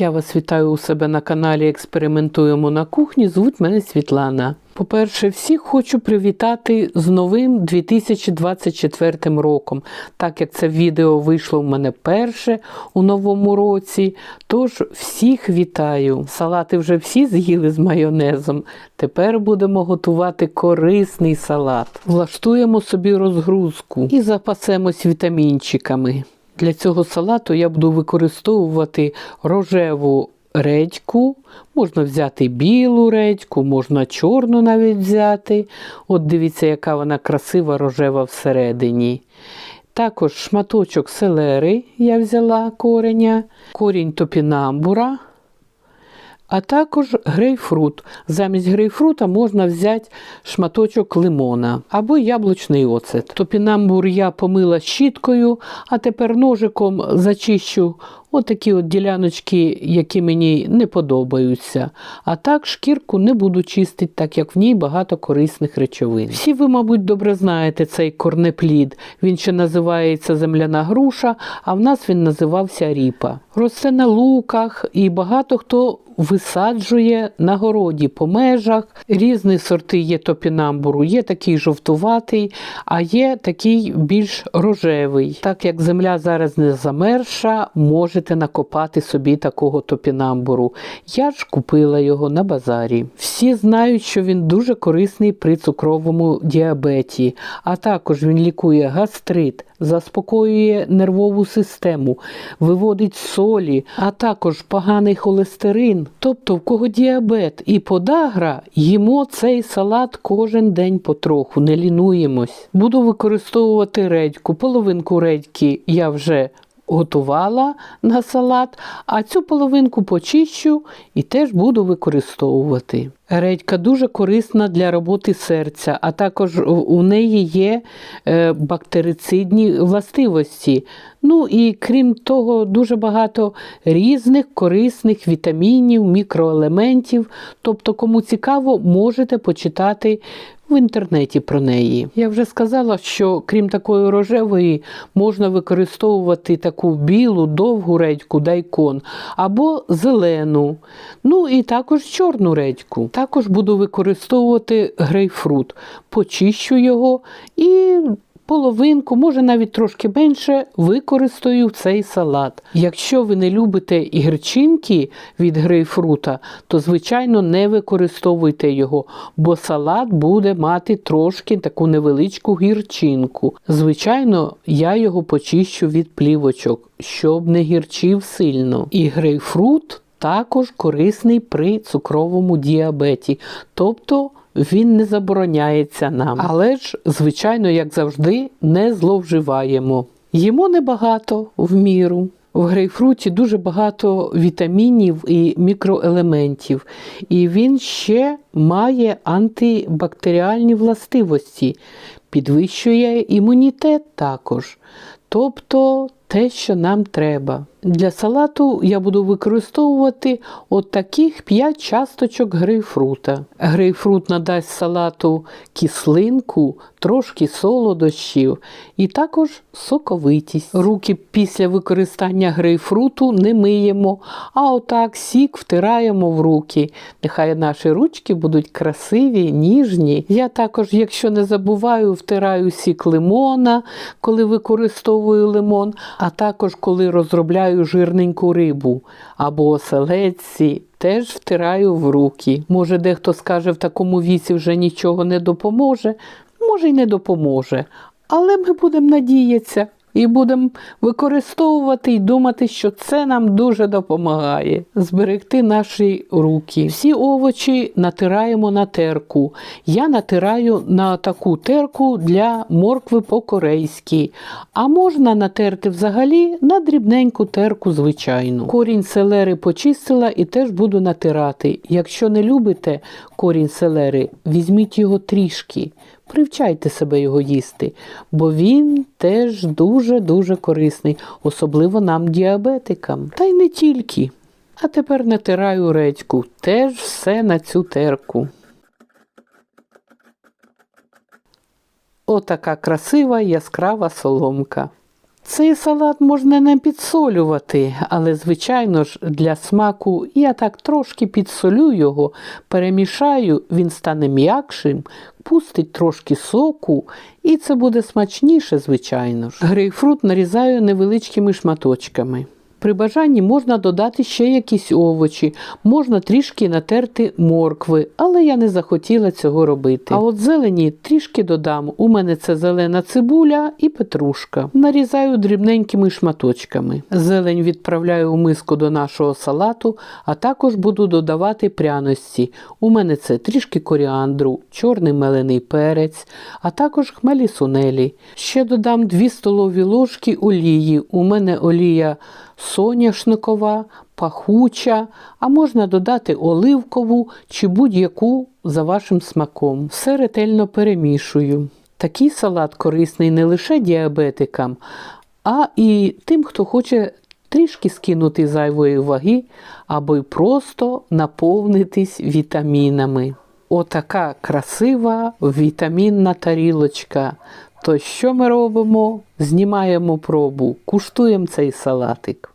Я вас вітаю у себе на каналі Експериментуємо на кухні. Звуть мене Світлана. По-перше, всіх хочу привітати з новим 2024 роком, так як це відео вийшло в мене перше у новому році. Тож всіх вітаю. Салати вже всі з'їли з майонезом. Тепер будемо готувати корисний салат. Влаштуємо собі розгрузку і запасемось вітамінчиками. Для цього салату я буду використовувати рожеву редьку. Можна взяти білу редьку, можна чорну навіть взяти. От дивіться, яка вона красива рожева всередині. Також шматочок селери я взяла кореня, корінь топінамбура, а також грейпфрут. Замість грейпфрута можна взяти шматочок лимона або яблучний оцет. Топінамбур я помила щіткою, а тепер ножиком зачищу отакі от діляночки, які мені не подобаються. А так шкірку не буду чистити, так як в ній багато корисних речовин. Всі ви, мабуть, добре знаєте цей корнеплід. Він ще називається земляна груша, а в нас він називався ріпа. Росте на луках і багато хто висаджує на городі по межах. Різні сорти є топінамбуру, є такий жовтуватий, а є такий більш рожевий. Так як земля зараз не замерша, можете накопати собі такого топінамбуру. Я ж купила його на базарі. Всі знають, що він дуже корисний при цукровому діабеті, а також він лікує гастрит, заспокоює нервову систему, виводить солі, а також поганий холестерин. Тобто, в кого діабет і подагра, їмо цей салат кожен день потроху, не лінуємось. Буду використовувати редьку. Половинку редьки я вже готувала на салат, а цю половинку почищу і теж буду використовувати. Редька дуже корисна для роботи серця, а також у неї є е, бактерицидні властивості. Ну і крім того, дуже багато різних корисних вітамінів, мікроелементів. Тобто, кому цікаво, можете почитати в інтернеті про неї. Я вже сказала, що крім такої рожевої, можна використовувати таку білу, довгу редьку, дайкон, або зелену, ну і також чорну редьку. Також буду використовувати грейпфрут, почищу його і половинку, може навіть трошки менше, використаю цей салат. Якщо ви не любите гірчинки від грейпфрута, то звичайно не використовуйте його, бо салат буде мати трошки таку невеличку гірчинку. Звичайно, я його почищу від плівочок, щоб не гірчив сильно. І грейпфрут також корисний при цукровому діабеті. Тобто він не забороняється нам. Але ж, звичайно, як завжди, не зловживаємо. Їмо небагато в міру. В грейпфруті дуже багато вітамінів і мікроелементів, і він ще має антибактеріальні властивості, підвищує імунітет також. Тобто те, що нам треба. Для салату я буду використовувати от таких 5 часточок грейпфрута. Грейпфрут надасть салату кислинку, трошки солодощів і також соковитість. Руки після використання грейпфруту не миємо, а отак сік втираємо в руки. Нехай наші ручки будуть красиві, ніжні. Я також, якщо не забуваю, втираю сік лимона, коли використовую лимон, а також коли розробляю жирненьку рибу або оселедці, теж втираю в руки. Може, дехто скаже, в такому віці вже нічого не допоможе, може й не допоможе. Але ми будемо надіятися і будемо використовувати і думати, що це нам дуже допомагає зберегти наші руки. Всі овочі натираємо на терку. Я натираю на таку терку для моркви по-корейськи. А можна натерти взагалі на дрібненьку терку звичайну. Корінь селери почистила і теж буду натирати. Якщо не любите корінь селери, візьміть його трішки. Привчайте себе його їсти, бо він теж дуже-дуже корисний, особливо нам, діабетикам. Та й не тільки. А тепер натираю редьку, теж все на цю терку. Отака красива яскрава соломка. Цей салат можна не підсолювати, але, звичайно ж, для смаку я так трошки підсолю його, перемішаю, він стане м'якшим, пустить трошки соку, і це буде смачніше, звичайно ж. Грейпфрут нарізаю невеличкими шматочками. При бажанні можна додати ще якісь овочі, можна трішки натерти моркви, але я не захотіла цього робити. А от зелені трішки додам. У мене це зелена цибуля і петрушка. Нарізаю дрібненькими шматочками. Зелень відправляю у миску до нашого салату, а також буду додавати пряності. У мене це трішки коріандру, чорний мелений перець, а також хмелі сунелі. Ще додам 2 столові ложки олії. У мене олія соняшникова, пахуча, а можна додати оливкову чи будь-яку за вашим смаком. Все ретельно перемішую. Такий салат корисний не лише діабетикам, а і тим, хто хоче трішки скинути зайвої ваги або й просто наповнитись вітамінами. Отака красива вітамінна тарілочка. То що ми робимо? Знімаємо пробу, куштуємо цей салатик.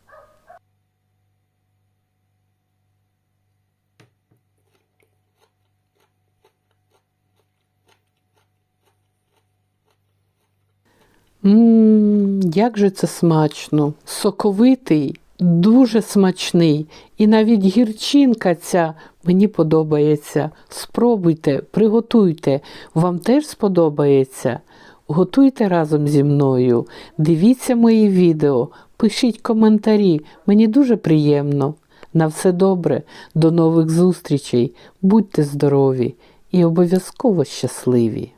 Ммм, як же це смачно! Соковитий, дуже смачний. І навіть гірчинка ця мені подобається. Спробуйте, приготуйте, вам теж сподобається. Готуйте разом зі мною, дивіться мої відео, пишіть коментарі, мені дуже приємно. На все добре, до нових зустрічей, будьте здорові і обов'язково щасливі!